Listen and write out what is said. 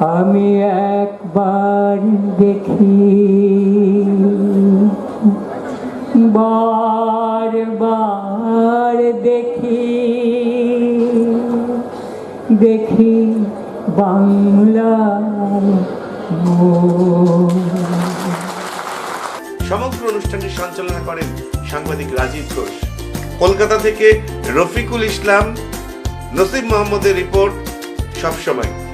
আমি একবার দেখি। বারবার দেখি। দেখি বাংলা সমগ্র অনুষ্ঠানটি সঞ্চালনা করেন সাংবাদিক রাজীব ঘোষ। কলকাতা থেকে রফিকুল ইসলাম, নসিব মোহাম্মদের রিপোর্ট সবসময়।